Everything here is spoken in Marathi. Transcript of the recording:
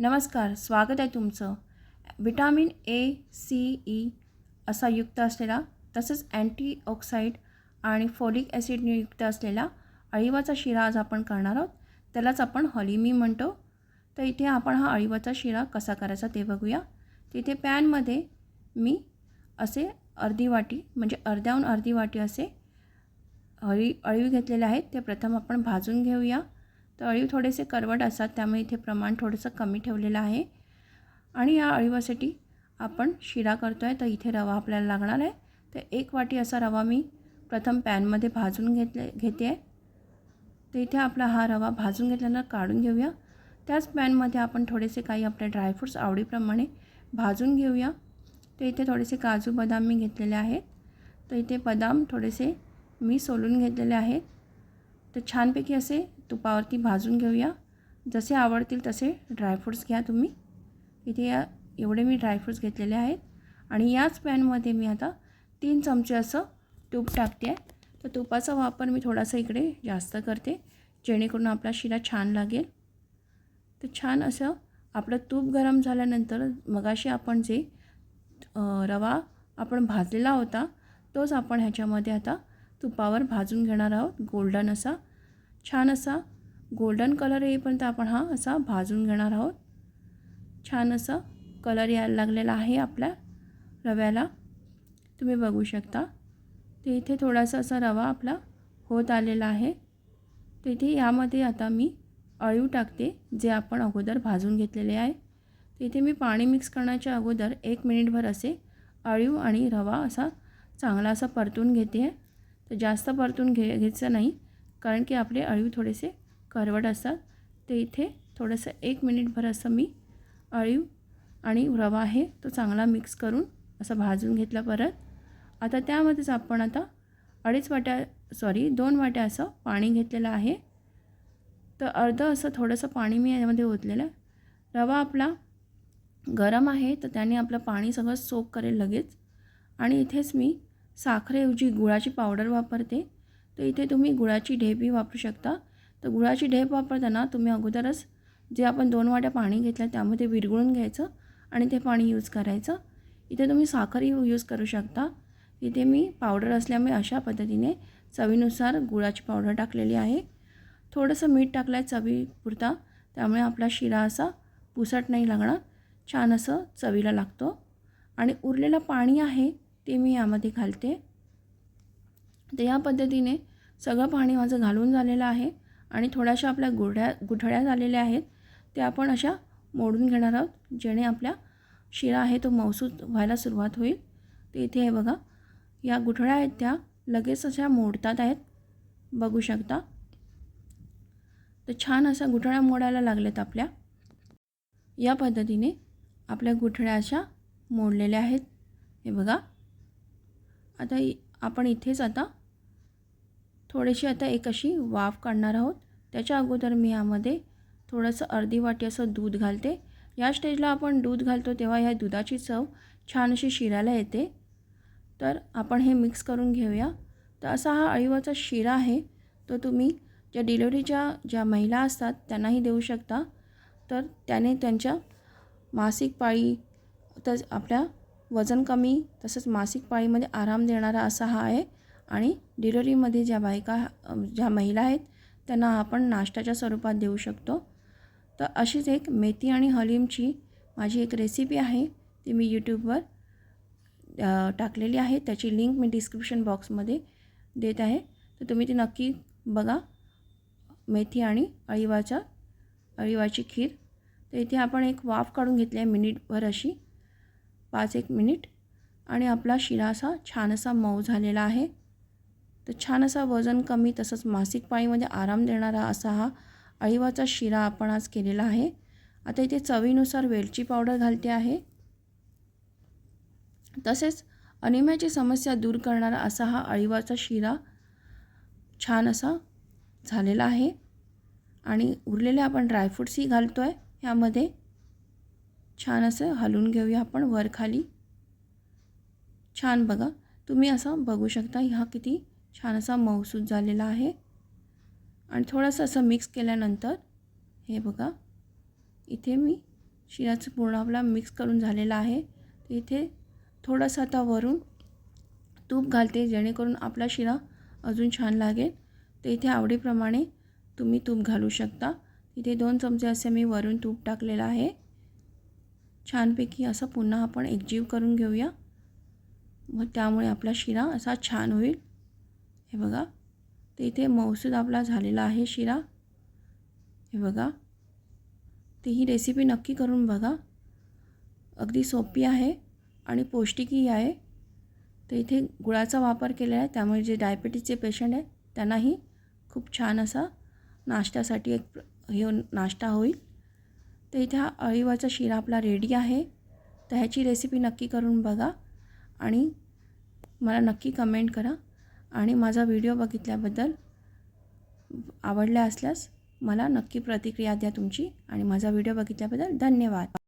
नमस्कार स्वागत आहे तुमचं. विटामिन ए सी ई असा युक्त असलेला तसंच अँटीऑक्साईड आणि फोलिक ॲसिडने युक्त असलेला अळीवाचा शिरा आज आपण करणार आहोत. त्यालाच आपण हॉलिमी म्हणतो. तर इथे आपण हा अळीवाचा शिरा कसा करायचा ते बघूया. तिथे पॅनमध्ये मी असे अर्धी वाटी म्हणजे अर्ध्याहून अर्धी वाटी असे अळी अळीव घेतलेले आहेत. ते प्रथम आपण भाजून घेऊया. तर अळीव थोडेसे करवट असतात त्यामुळे इथे प्रमाण थोडंसं कमी ठेवलेलं आहे. आणि या अळीवासाठी आपण शिरा करतो आहे तर इथे रवा आपल्याला लागणार आहे. तर एक वाटी असा रवा मी प्रथम पॅनमध्ये भाजून घेतले घेते. आहे तर इथे आपला हा रवा भाजून घेतल्यानंतर काढून घेऊया. त्याच पॅनमध्ये आपण थोडेसे काही आपले ड्रायफ्रूट्स आवडीप्रमाणे भाजून घेऊया. तर इथे थोडेसे काजू बदाम मी घेतलेले आहेत. तर इथे बदाम थोडेसे मी सोलून घेतलेले आहेत. तर छानपैकी असे तुपावरती भाजून घेऊया. जसे आवडतील तसे ड्रायफ्रूट्स घ्या तुम्ही. इथे या एवढे मी ड्रायफ्रूट्स घेतलेले आहेत. आणि याच पॅनमध्ये मी आता तीन चमचे असं तूप टाकते आहे तर तुपाचा वापर मी थोडासा इकडे जास्त करते जेणेकरून आपला शिरा छान लागेल. तर छान असं आपलं तूप गरम झाल्यानंतर मगाशी आपण जे रवा आपण भाजलेला होता तोच आपण ह्याच्यामध्ये आता तुपावर भाजून घेणार आहोत. गोल्डन असा. छान असा. गोल्डन कलर येईपर्यंत आपण हा असा भाजून घेणार आहोत. छान असा कलर यायला लागलेला आहे आपल्या रव्याला. तुम्ही बघू शकता. ते इथे थोडासा असा रवा आपला होत आलेला आहे. तर इथे यामध्ये आता मी अळीव टाकते जे आपण अगोदर भाजून घेतलेले आहे. तर इथे मी पाणी मिक्स करण्याच्या अगोदर एक मिनिटभर असे अळीव आणि रवा असा चांगला असा परतून घेते. आहे तर जास्त परतून घे घ्यायचं नाही. कारण की आपले अळीव थोडेसे करवट असतात. ते इथे थोडंसं एक मिनिटभर असं मी अळीव आणि रवा आहे तो चांगला मिक्स करून असं भाजून घेतला परत. आता त्यामध्येच आपण आता अडीच वाट्या सॉरी दोन वाट्या असं पाणी घेतलेलं आहे. तर अर्धं असं थोडंसं पाणी मी यामध्ये ओतलेलं आहे. रवा आपला गरम आहे तर त्याने आपलं पाणी सगळं सोक करेल लगेच. आणि इथेच मी साखरेऐवजी गुळाची पावडर वापरते. तर इथे तुम्ही गुळाची ढेपही वापरू शकता. तर गुळाची ढेप वापरताना तुम्ही अगोदरच जे आपण दोन वाट्या पाणी घेतलं त्यामध्ये विरघळून घ्यायचं आणि ते पाणी यूज करायचं. इथे तुम्ही साखरही यूज करू शकता. इथे मी पावडर असल्यामुळे अशा पद्धतीने चवीनुसार गुळाची पावडर टाकलेली आहे. थोडंसं मीठ टाकलं आहे चवीपुरता. त्यामुळे आपला शिरा असा पुसट नाही लागणार. छान असं चवीला लागतो. आणि उरलेलं पाणी आहे ते मी यामध्ये घालते. तर या पद्धतीने सगळं पाणी माझं घालून झालेलं आहे आणि थोड्याशा आपल्या गुढ्या गुठळ्या झालेल्या आहेत. त्या आपण अशा मोडून घेणार आहोत जेणे आपल्या शिरा आहे तो मौसूद व्हायला सुरुवात होईल. तर इथे हे बघा या गुठळ्या आहेत त्या लगेच अशा मोडतात आहेत. बघू शकता. तर छान अशा गुठळ्या मोडायला लागल्यात आपल्या. या पद्धतीने आपल्या गुठळ्या अशा मोडलेल्या आहेत. हे बघा. आता आपण इथेच आता थोडीशी आता एक अशी वाफ काढणार आहोत. त्याच्या अगोदर मी यामध्ये थोडंसं अर्धी वाटी असं दूध घालते. या स्टेजला आपण दूध घालतो तेव्हा ह्या दुधाची चव छान अशी शिरायला येते. तर आपण हे मिक्स करून घेऊया. तर असा हा अळीवाचा शिरा आहे. तो तुम्ही ज्या डिलेवरीच्या ज्या महिला असतात त्यांनाही देऊ शकता. तर त्याने त्यांच्या मासिक पाळी तर आपल्या वजन कमी तसंच मासिक पाळीमध्ये आराम देणारा असा हा आहे. आणि डिलिव्हरीमध्ये ज्या बायका ज्या महिला आहेत त्यांना आपण नाश्त्याच्या स्वरूपात देऊ शकतो. तर अशीच एक मेथी आणि हलीमची माझी एक रेसिपी आहे. ती मी यूट्यूबवर टाकलेली आहे. त्याची लिंक मी डिस्क्रिप्शन बॉक्समध्ये देत आहे. तर तुम्ही ती नक्की बघा. मेथी आणि अळीवाच्या अळीवाची खीर. तर इथे आपण एक वाफ काढून घेतली आहे मिनिटभर अशी. पाच एक मिनिट. आणि आपला शिरा असा छान असा मऊ झालेला आहे. तर छान असा वजन कमी तसंच मासिक पाळीमध्ये आराम देणारा असा हा अळीवाचा शिरा आपण आज केलेला आहे. आता इथे चवीनुसार वेलची पावडर घालते आहे. तसेच अनिम्याची समस्या दूर करणारा असा हा अळीवाचा शिरा छान असा झालेला आहे. आणि उरलेले आपण ड्रायफ्रूट्सही घालतो आहे ह्यामध्ये छान असं हलवून घेऊया आपण वर खाली छान बघा तुम्ही असं बघू शकता ह्या किती छान असा मऊसूद झालेला आहे. आणि थोडंसं असं मिक्स केल्यानंतर हे बघा इथे मी शिराचं पूर्ण आपला मिक्स करून झालेला आहे. इथे थोडंसं आता वरून तूप घालते जेणेकरून आपला शिरा अजून छान लागेल. तर इथे आवडीप्रमाणे तुम्ही तूप घालू शकता. इथे दोन चमचे असे मी वरून तूप टाकलेलं आहे. छानपैकी असं पुन्हा आपण एकजीव करून घेऊया. मग त्यामुळे आपला शिरा असा छान होईल. हे बघा तर इथे मौसूद आपला झालेला आहे शिरा. हे बघा ती ही रेसिपी नक्की करून बघा. अगदी सोपी आहे आणि पौष्टिकही आहे. तर इथे गुळाचा वापर केलेला आहे त्यामुळे जे डायबिटीजचे पेशंट आहेत त्यांनाही खूप छान असा नाश्त्यासाठी एक हे नाश्ता होईल. तर इथे हा अळीवाचा शिरा आपला रेडी आहे. तर ह्याची रेसिपी नक्की करून बघा आणि मला नक्की कमेंट करा. आणि माझा व्हिडिओ बघितल्याबद्दल आवडल्या असल्यास मला नक्की प्रतिक्रिया द्या तुमची. आणि माझा व्हिडिओ बघितल्याबद्दल धन्यवाद.